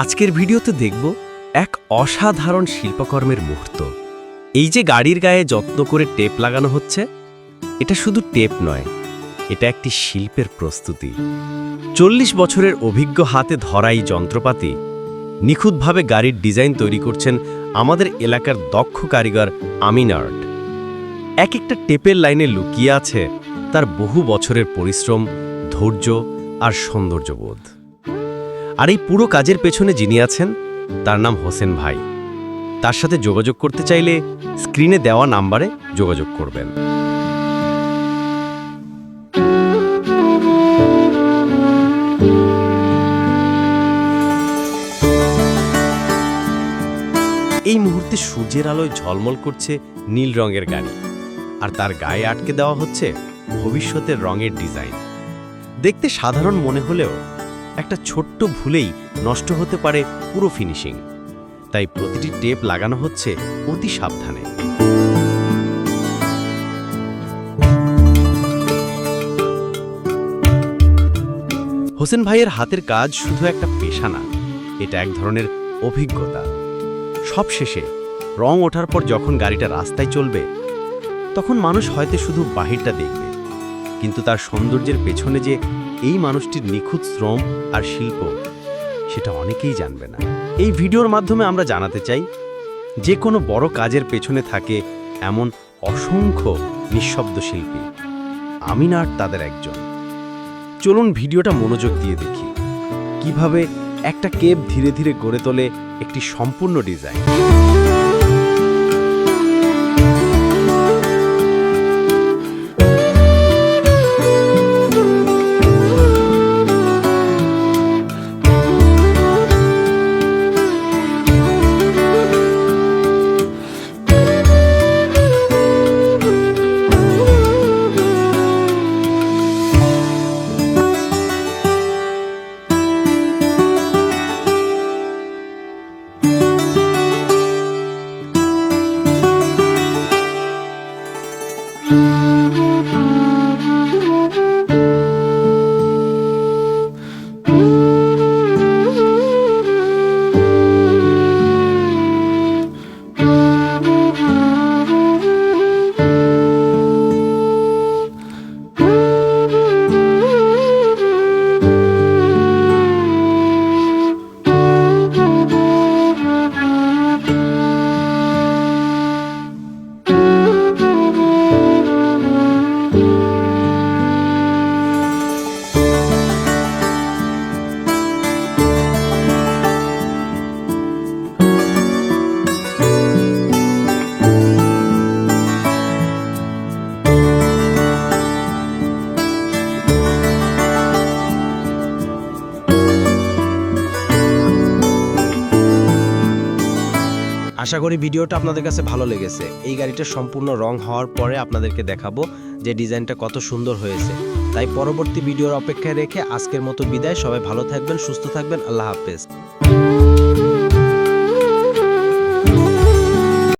আজকের ভিডিওতে দেখব এক অসাধারণ শিল্পকর্মের মুহূর্ত। এই যে গাড়ির গায়ে যত্ন করে টেপ লাগানো হচ্ছে, এটা শুধু টেপ নয়, এটা একটি শিল্পের প্রস্তুতি। চল্লিশ বছরের অভিজ্ঞ হাতে ধরা এই যন্ত্রপাতি, নিখুঁতভাবে গাড়ির ডিজাইন তৈরি করছেন আমাদের এলাকার দক্ষ কারিগর আমিনার্ট এক একটা টেপের লাইনে লুকিয়ে আছে তার বহু বছরের পরিশ্রম, ধৈর্য আর সৌন্দর্যবোধ। আর এই পুরো কাজের পেছনে যিনি আছেন, তার নাম হোসেন ভাই। তার সাথে যোগাযোগ করতে চাইলে স্ক্রিনে দেওয়া নাম্বারে যোগাযোগ করবেন। এই মুহূর্তে সূর্যের আলোয় ঝলমল করছে নীল রঙের গাড়ি। আর তার গায়ে আটকে দেওয়া হচ্ছে ভবিষ্যতের রঙের ডিজাইন। দেখতে সাধারণ মনে হলেও একটা ছোট্ট ভুলেই নষ্ট হতে পারে পুরো ফিনিশিং। তাই প্রতিটি টেপ লাগানো হচ্ছে অতি সাবধানে। হোসেন ভাইয়ের হাতের কাজ শুধু একটা পেশা না, এটা এক ধরনের অভিজ্ঞতা। সব শেষে রং ওঠার পর যখন গাড়িটা রাস্তায় চলবে, তখন মানুষ হয়তো শুধু বাহিরটা দেখবে, কিন্তু তার সৌন্দর্যের পেছনে যে এই মানুষটির নিখুঁত শ্রম আর শিল্প, সেটা অনেকেই জানবে না। এই ভিডিওর মাধ্যমে আমরা জানাতে চাই, যে কোনো বড় কাজের পেছনে থাকে এমন অসংখ্য নিঃশব্দ শিল্পী। আমিনার তাদের একজন। চলুন ভিডিওটা মনোযোগ দিয়ে দেখি, কীভাবে একটা কেপ ধীরে ধীরে গড়ে তোলে একটি সম্পূর্ণ ডিজাইন। আশা করি ভিডিওটা আপনাদের কাছে ভালো লেগেছে। এই গাড়িটা সম্পূর্ণ রং হওয়ার পরে আপনাদেরকে দেখাবো যে ডিজাইনটা কত সুন্দর হয়েছে। তাই পরবর্তী ভিডিওর অপেক্ষায় রেখে আজকের মতো বিদায়। সবাই ভালো থাকবেন, সুস্থ থাকবেন। আল্লাহ হাফেজ।